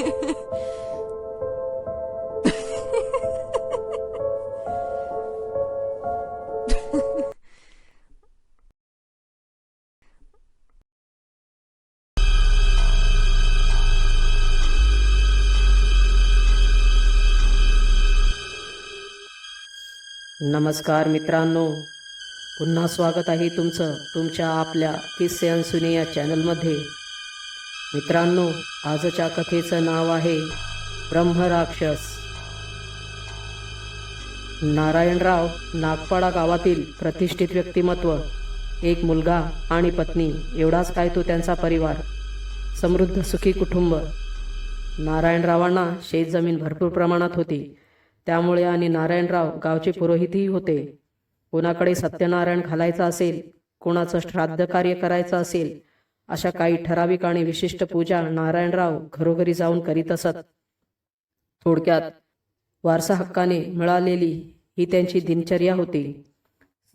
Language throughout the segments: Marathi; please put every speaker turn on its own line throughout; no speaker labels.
नमस्कार मित्रांनो. पुन्हा स्वागत आहे तुमचं तुमच्या आपल्या किस्से अनसुने या चॅनलमध्ये मित्रांनो आजच्या कथेचं नाव आहे ब्रह्मराक्षस. नारायणराव नागपाडा गावातील प्रतिष्ठित व्यक्तिमत्व एक मुलगा आणि पत्नी एवढाच काय तो त्यांचा परिवार समृद्ध सुखी कुटुंब. नारायणरावांना शेतजमीन भरपूर प्रमाणात होती. त्यामुळे आणि नारायणराव गावचे पुरोहितही होते. कोणाकडे सत्यनारायण घालायचं असेल कोणाचं श्राद्ध कार्य करायचं असेल अशा काही ठराविक आणि विशिष्ट पूजा नारायणराव घरोघरी जाऊन करीत असत. थोडक्यात वारसा हक्काने मिळालेली ही त्यांची दिनचर्या होती.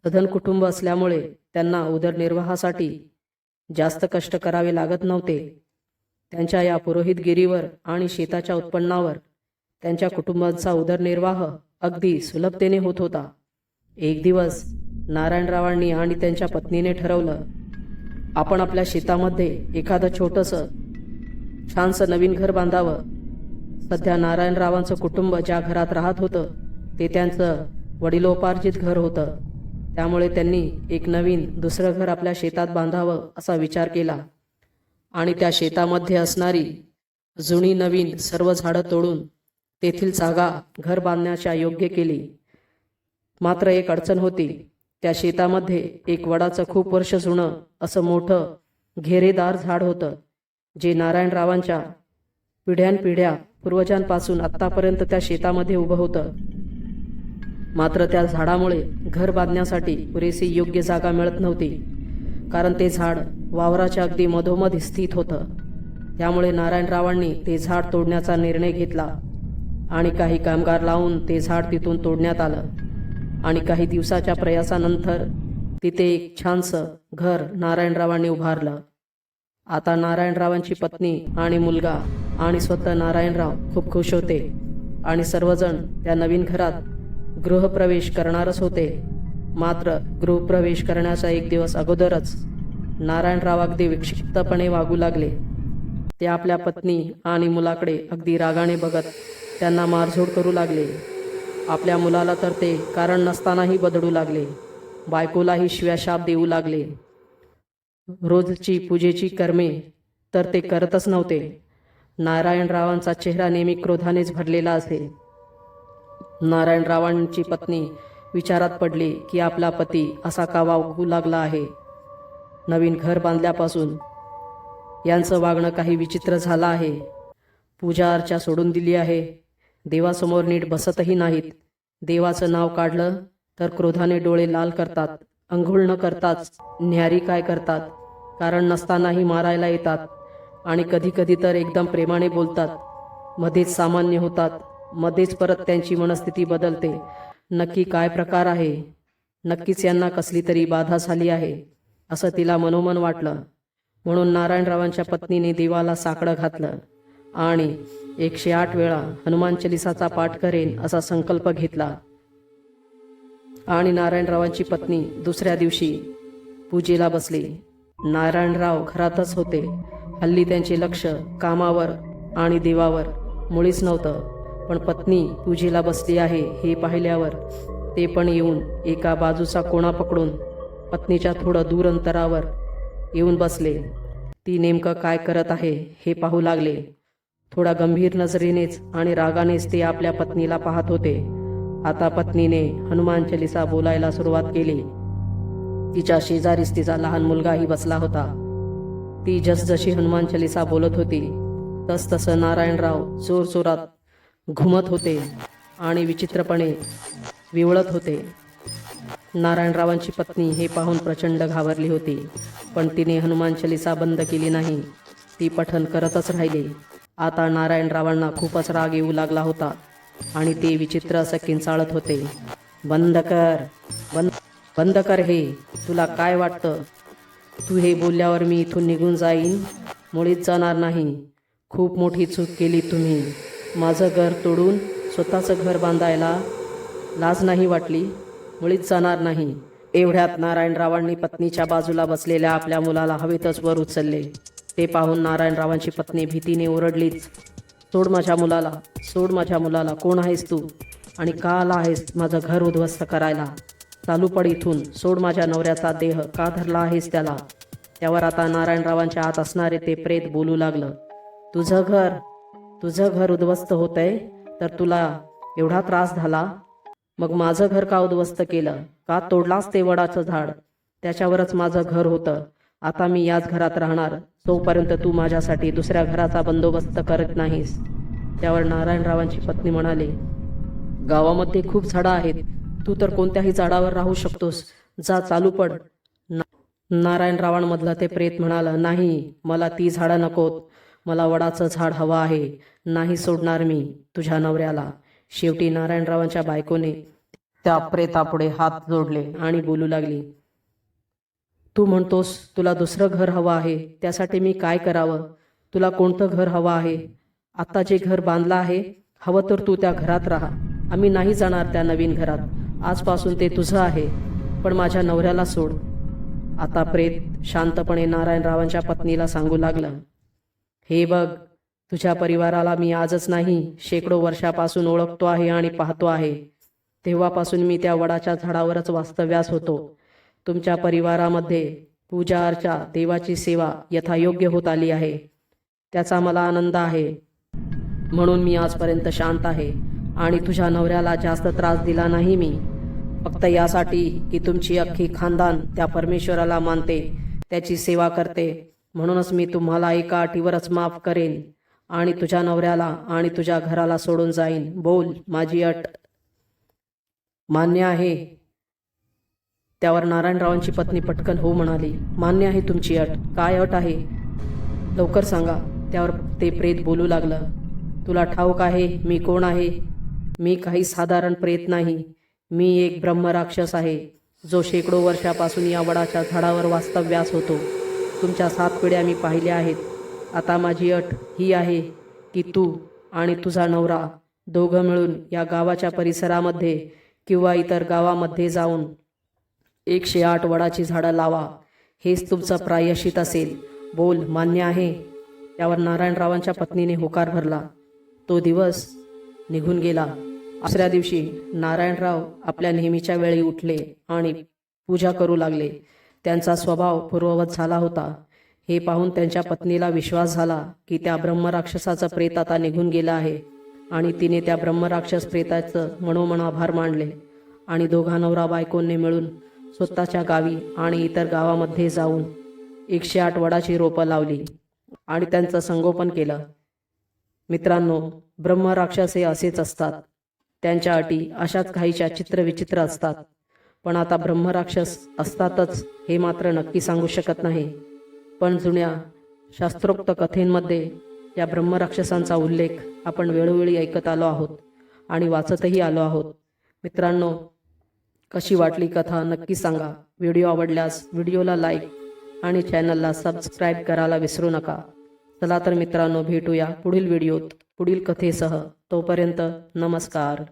सधन कुटुंब असल्यामुळे त्यांना उदरनिर्वाहासाठी जास्त कष्ट करावे लागत नव्हते. त्यांच्या या पुरोहितगिरीवर आणि शेताच्या उत्पन्नावर त्यांच्या कुटुंबाचा उदरनिर्वाह अगदी सुलभतेने होत होता. एक दिवस नारायणरावांनी आणि त्यांच्या पत्नीने ठरवलं आपण आपल्या शेतामध्ये एखादं छोटंसं छानसं नवीन घर बांधावं. सध्या नारायणरावांचं कुटुंब ज्या घरात राहत होतं ते त्यांचं वडिलोपार्जित घर होतं. त्यामुळे त्यांनी एक नवीन दुसरं घर आपल्या शेतात बांधावं असा विचार केला. आणि त्या शेतामध्ये असणारी जुनी नवीन सर्व झाडं तोडून तेथील जागा घर बांधण्याच्या योग्य केली. मात्र एक अडचण होती. त्या शेतामध्ये एक वडाचं खूप वर्ष जुनं असं मोठं घेरेदार झाड होतं जे नारायणरावांच्या पिढ्यानपिढ्या पूर्वजांपासून आत्तापर्यंत त्या शेतामध्ये उभं होतं. मात्र त्या झाडामुळे घर बांधण्यासाठी पुरेशी योग्य जागा मिळत नव्हती कारण ते झाड वावराच्या अगदी मधोमध स्थित होतं. त्यामुळे नारायणरावांनी ते झाड तोडण्याचा निर्णय घेतला आणि काही कामगार लावून ते झाड तिथून तोडण्यात आलं. आणि काही दिवसाच्या प्रयासानंतर तिथे एक छानसं घर नारायणरावांनी उभारलं. आता नारायणरावांची पत्नी आणि मुलगा आणि स्वतः नारायणराव खूप खुश होते आणि सर्वजण त्या नवीन घरात गृहप्रवेश करणारच होते. मात्र गृहप्रवेश करण्याचा एक दिवस अगोदरच नारायणराव अगदी विक्षिप्तपणे वागू लागले. ते आपल्या पत्नी आणि मुलाकडे अगदी रागाने बघत त्यांना मारझोड करू लागले. आपल्या मुलाला तर ते कारण नसतानाही बदडू लागले. बायकोलाही शिव्याशाप देऊ लागले. रोजची पूजेची कर्मे तर ते करतच नव्हते. नारायणरावांचा चेहरा नेहमी क्रोधानेच भरलेला असे. नारायणरावांची पत्नी विचारात पडली की आपला पती असा का वागू लागला आहे? नवीन घर बांधल्यापासून यांचं वागणं काही विचित्र झालं आहे. पूजा अर्चा सोडून दिली आहे. देवासमोर नीट बसतही नाहीत. देवाचं नाव काढलं तर क्रोधाने डोळे लाल करतात. अंघोळ न करताच न्यारी काय करतात? कारण नसतानाही मारायला येतात. आणि कधी कधी तर एकदम प्रेमाने बोलतात. मध्येच सामान्य होतात. मध्येच परत त्यांची मनस्थिती बदलते. नक्की काय प्रकार आहे? नक्कीच यांना कसली तरी बाधा झाली आहे असं तिला मनोमन वाटलं. म्हणून नारायणरावांच्या पत्नीने देवाला साकडं घातलं. आणि एकशे आठ वेळा हनुमान चालिसाचा पाठ करेन असा संकल्प घेतला. आणि नारायणरावांची पत्नी दुसऱ्या दिवशी पूजेला बसली. नारायणराव घरातच होते. हल्ली त्यांचे लक्ष कामावर आणि देवावर मुळीच नव्हतं. पण पत्नी पूजेला बसली आहे हे पाहिल्यावर ते पण येऊन एका बाजूचा कोणा पकडून पत्नीच्या थोडं दूर अंतरावर येऊन बसले. ती नेमकं काय करत आहे हे पाहू लागले. थोडा गंभीर नजरेनेच आणि रागानेच ते आपल्या पत्नीला पाहत होते. आता पत्नीने हनुमान चालिसा बोलायला सुरुवात केली. तिच्या शेजारीच तिचा लहान मुलगाही बसला होता. ती जसजशी हनुमान चालिसा बोलत होती तस तसं नारायणराव जोरजोरात घुमत होते आणि विचित्रपणे विवळत होते. नारायणरावांची पत्नी हे पाहून प्रचंड घाबरली होती पण तिने हनुमान चालिसा बंद केली नाही. ती पठन करतच राहिली. आता नारायणरावांना खूपच राग येऊ लागला होता आणि ते विचित्र असं किंचाळत होते. बंद कर बंद बंद कर हे तुला काय वाटतं? तू हे बोलल्यावर मी इथून निघून जाईन मुळीच जाणार नाही. खूप मोठी चूक केली तुम्ही. माझं घर तोडून स्वतःचं घर बांधायला लाज नाही वाटली? मुळीच जाणार नाही. एवढ्यात नारायणरावांनी पत्नीच्या बाजूला बसलेल्या आपल्या मुलाला हवेतच वर उचलले. ते पाहून नारायणरावांची पत्नी भीतीने ओरडलीच सोड माझ्या मुलाला सोड माझ्या मुलाला कोण आहेस तू? आणि का आला आहेस माझं घर उद्ध्वस्त करायला. चालू पड इथून सोड माझ्या नवऱ्याचा देह का धरला आहेस त्याला? त्यावर आता नारायणरावांच्या आत असणारे ते प्रेत बोलू लागलं तुझं घर तुझं घर उद्ध्वस्त होतंय? तर तुला एवढा त्रास झाला? मग माझं घर का उद्ध्वस्त केलं? का तोडलास ते वडाचं झाड? त्याच्यावरच माझं घर होतं. आता मी याच घरात राहणार. तोपर्यंत तू माझ्यासाठी दुसऱ्या घराचा बंदोबस्त करत नाहीस. त्यावर नारायणरावांची पत्नी म्हणाले गावामध्ये खूप झाडं आहेत. तू तर कोणत्याही झाडावर राहू शकतोस. जा चालू पड. नारायणरावांमधला नारायणरावांमधलं ते प्रेत म्हणालं नाही मला ती झाडं नकोत. मला वडाचं झाड हवं आहे. नाही सोडणार मी तुझ्या नवऱ्याला. शेवटी नारायणरावांच्या बायकोने त्या प्रेतापुढे हात जोडले आणि बोलू लागली तू म्हणतोस तुला दुसरं घर हवं आहे त्यासाठी मी काय करावं? तुला कोणतं घर हवं आहे? आत्ता जे घर बांधलं आहे हवं तर तू त्या घरात राहा. आम्ही नाही जाणार त्या नवीन घरात. आजपासून ते तुझं आहे. पण माझ्या नवऱ्याला सोड. आता प्रेत शांतपणे नारायणरावांच्या पत्नीला सांगू लागलं. हे बघ तुझ्या परिवाराला मी आजच नाही शेकडो वर्षापासून ओळखतो आहे आणि पाहतो आहे. तेव्हापासून मी त्या वडाच्या झाडावरच वास्तव्यास होतो. तुमच्या परिवारामध्ये पूजा अर्चा देवाची सेवा यथायोग्य होत आली आहे. त्याचा मला आनंद आहे. म्हणून मी आजपर्यंत शांत आहे आणि तुझ्या नवऱ्याला जास्त त्रास दिला नाही मी. फक्त यासाठी की तुमची अख्खी खानदान त्या परमेश्वराला मानते त्याची सेवा करते. म्हणूनच मी तुम्हाला एका अटीवरच माफ करेन आणि तुझ्या नवऱ्याला आणि तुझ्या घराला सोडून जाईन. बोल माझी अट मान्य आहे. त्यावर नारायणरावांची पत्नी पटकन हो म्हणाली मान्य आहे तुमची अट. काय अट आहे? लवकर सांगा. त्यावर ते प्रेत बोलू लागलं. तुला ठाऊक आहे मी कोण आहे? मी काही साधारण प्रेत नाही. मी एक ब्रह्मराक्षस आहे जो शेकडो वर्षापासून या वडाच्या झाडावर वास्तव्यास होतो. तुमच्या सात पिढ्या मी पाहिल्या आहेत. आता माझी अट ही आहे की तू आणि तुझा नवरा दोघं मिळून या गावाच्या परिसरामध्ये किंवा इतर गावामध्ये जाऊन एकशे आठ वडाची झाडं लावा. हेच तुमचं प्रायश्चित असेल. बोल मान्य आहे. त्यावर नारायणरावांच्या पत्नीने होकार भरला. तो दिवस निघून गेला. दुसऱ्या दिवशी नारायणराव आपल्या नेहमीच्या वेळी उठले आणि पूजा करू लागले. त्यांचा स्वभाव पूर्ववत झाला होता. हे पाहून त्यांच्या पत्नीला विश्वास झाला की त्या ब्रह्मराक्षसाचं प्रेत आता निघून गेलं आहे आणि तिने त्या ब्रह्मराक्षस प्रेताचं मनोमन आभार मानले आणि दोघा नवरा बायकोंनी मिळून स्वतःच्या गावी आणि इतर गावामध्ये जाऊन एकशे आठ वडाची रोपं लावली आणि त्यांचं संगोपन केलं. मित्रांनो ब्रह्मराक्षस हे असेच असतात. त्यांच्या अटी अशाच काहीच्या चित्रविचित्र असतात. पण आता ब्रह्मराक्षस असतातच हे मात्र नक्की सांगू शकत नाही. पण जुन्या शास्त्रोक्त कथेंमध्ये या ब्रह्मराक्षसांचा उल्लेख आपण वेळोवेळी ऐकत आलो आहोत आणि वाचतही आलो आहोत. मित्रांनो कशी वाटली कथा नक्की सांगा. व्हिडिओ आवडल्यास व्हिडिओला लाईक आणि चॅनलला सबस्क्राईब करायला विसरू नका. चला तर मित्रांनो भेटूया पुढील व्हिडिओत पुढील कथेसह. तोपर्यंत नमस्कार.